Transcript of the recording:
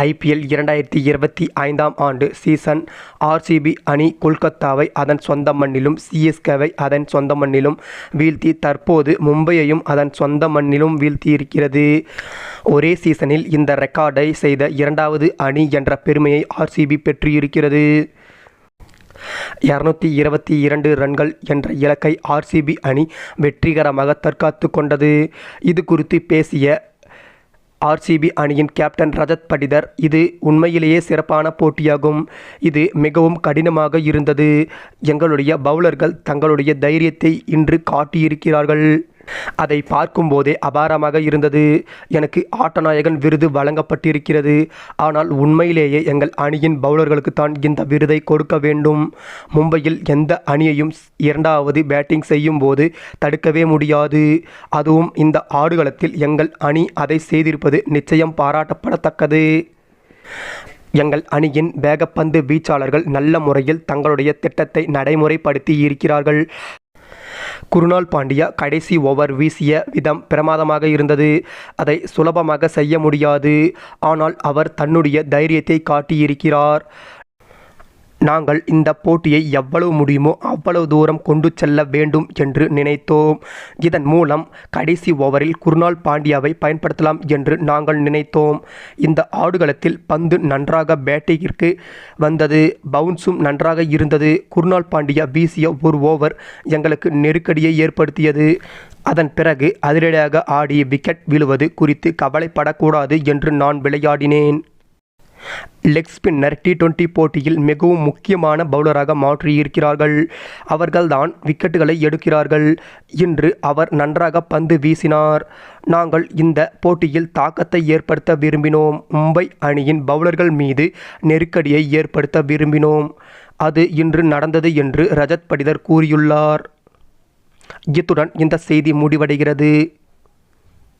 IPL இரண்டாயிரத்தி இருபத்தி ஐந்தாம் ஆண்டு சீசன் ஆர்சிபி அணி கொல்கத்தாவை அதன் சொந்த மண்ணிலும் சிஎஸ்கேவை அதன் சொந்த மண்ணிலும் வீழ்த்தி தற்போது மும்பையையும் அதன் சொந்த மண்ணிலும் வீழ்த்தியிருக்கிறது. ஒரே சீசனில் இந்த ரெக்கார்டை செய்த இரண்டாவது அணி என்ற பெருமையை ஆர்சிபி பெற்றிருக்கிறது. இரநூத்தி இருபத்தி இரண்டு ரன்கள் என்ற இலக்கை ஆர்சிபி அணி வெற்றிகரமாக தற்காத்து கொண்டது. இது குறித்து பேசிய ஆர்சிபி அணியின் கேப்டன் ரஜத் படிதர். இது உண்மையிலேயே சிறப்பான போட்டியாகும். இது மிகவும் கடினமாக இருந்தது. எங்களுடைய பவுலர்கள் தங்களுடைய தைரியத்தை இன்று காட்டியிருக்கிறார்கள். அதை பார்க்கும்போதே அபாரமாக இருந்தது. எனக்கு ஆட்டநாயகன் விருது வழங்கப்பட்டிருக்கிறது. ஆனால் உண்மையிலேயே எங்கள் அணியின் பவுலர்களுக்கு தான் இந்த விருதை கொடுக்க வேண்டும். மும்பையில் எந்த அணியையும் இரண்டாவது பேட்டிங் செய்யும் போது தடுக்கவே முடியாது. அதுவும் இந்த ஆடுகளத்தில் எங்கள் அணி அதை செய்திருப்பது நிச்சயம் பாராட்டப்படத்தக்கது. எங்கள் அணியின் வேகப்பந்து வீச்சாளர்கள் நல்ல முறையில் தங்களுடைய திட்டத்தை நடைமுறைப்படுத்தி இருக்கிறார்கள். குருணால் பாண்டியா கடைசி ஓவர் வீசிய விதம் பிரமாதமாக இருந்தது. அதை சுலபமாக செய்ய முடியாது. ஆனால் அவர் தன்னுடைய தைரியத்தை காட்டியிருக்கிறார். நாங்கள் இந்த போட்டியை எவ்வளவு முடியுமோ அவ்வளவு தூரம் கொண்டு செல்ல வேண்டும் என்று நினைத்தோம். இதன் மூலம் கடைசி ஓவரில் குருநாள் பாண்டியாவை பயன்படுத்தலாம் என்று நாங்கள் நினைத்தோம். இந்த ஆடுகளத்தில் பந்து நன்றாக பேட்டிங்கிற்கு வந்தது பவுன்ஸும் நன்றாக இருந்தது. குர்னால் பாண்டியா வீசிய ஒரு ஓவர் எங்களுக்கு நெருக்கடியை ஏற்படுத்தியது. அதன் பிறகு அதிரடியாக ஆடி விக்கெட் விழுவது குறித்து கவலைப்படக்கூடாது என்று நான் விளையாடினேன். லெக் ஸ்பின்னர் டி டுவெண்ட்டி போட்டியில் மிகவும் முக்கியமான பவுலராக மாற்றியிருக்கிறார்கள். அவர்கள்தான் விக்கெட்டுகளை எடுக்கிறார்கள். இன்று அவர் நன்றாக பந்து வீசினார். நாங்கள் இந்த போட்டியில் தாக்கத்தை ஏற்படுத்த விரும்பினோம். மும்பை அணியின் பவுலர்கள் மீது நெருக்கடியை ஏற்படுத்த விரும்பினோம். அது இன்று நடந்தது என்று ரஜத் படிதர் கூறியுள்ளார். இத்துடன் இந்த செய்தி முடிவடைகிறது.